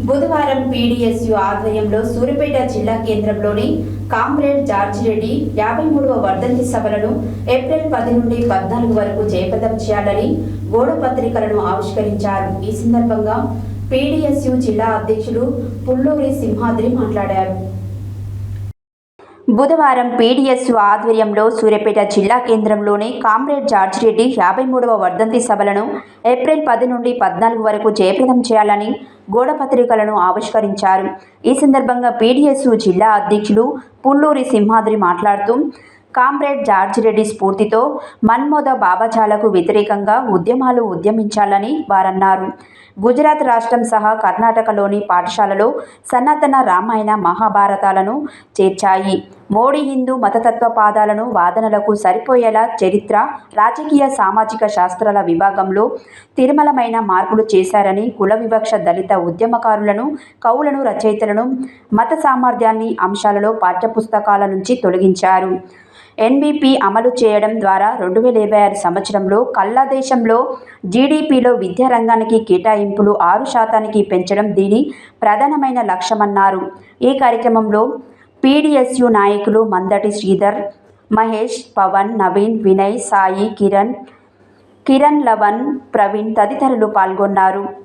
బుధవారం పీడీఎస్యు ఆధ్వర్యంలో సూర్యపేట జిల్లా కేంద్రంలోని కామ్రేడ్ జార్జ్ రెడ్డి యాభై మూడవ వర్ధంతి సభలను ఏప్రిల్ పది నుండి పద్నాలుగు వరకు జయప్రదం చేయాలని గోడ పత్రికలను ఆవిష్కరించారు. ఈ సందర్భంగా పీడీఎస్యు జిల్లా అధ్యక్షులు పుల్లూరి సింహాద్రి మాట్లాడారు. బుధవారం పీడీఎస్ ఆధ్వర్యంలో సూర్యాపేట జిల్లా కేంద్రంలోని కామ్రేడ్ జార్జ్ రెడ్డి యాభై మూడవ వర్ధంతి సభలను ఏప్రిల్ పది నుండి పద్నాలుగు వరకు జయప్రదం చేయాలని గోడ పత్రికలను ఆవిష్కరించారు. ఈ సందర్భంగా పీడీఎస్ జిల్లా అధ్యక్షులు పుల్లూరి సింహాద్రి మాట్లాడుతూ కామ్రేడ్ జార్జ్ రెడ్డి స్ఫూర్తితో మన్మోద బాబాజాలకు వ్యతిరేకంగా ఉద్యమాలు ఉద్యమించాలని వారన్నారు. గుజరాత్ రాష్ట్రం సహా కర్ణాటకలోని పాఠశాలలో సనాతన రామాయణ మహాభారతాలను చేర్చాయి. మోడీ హిందూ మతతత్వ పాదాలను వాదనలకు సరిపోయేలా చరిత్ర రాజకీయ సామాజిక శాస్త్రాల విభాగంలో తిరుమలమైన మార్పులు చేశారని కుల వివక్ష దళిత ఉద్యమకారులను కవులను రచయితలను మత సామర్థ్యాన్ని అంశాలలో పాఠ్యపుస్తకాల నుంచి తొలగించారు. ఎన్బిపి అమలు చేయడం ద్వారా రెండు వేల ఇరవై ఆరు సంవత్సరంలో కల్లా దేశంలో జీడిపిలో విద్యారంగానికి కేటాయింపులు ఆరు శాతానికి పెంచడం దీని ప్రధానమైన లక్ష్యమన్నారు. ఈ కార్యక్రమంలో పీడిఎస్యు నాయకులు మందటి శ్రీధర్ మహేష్ పవన్ నవీన్ వినయ్ సాయి కిరణ్ కిరణ్ లవన్ ప్రవీణ్ తదితరులు పాల్గొన్నారు.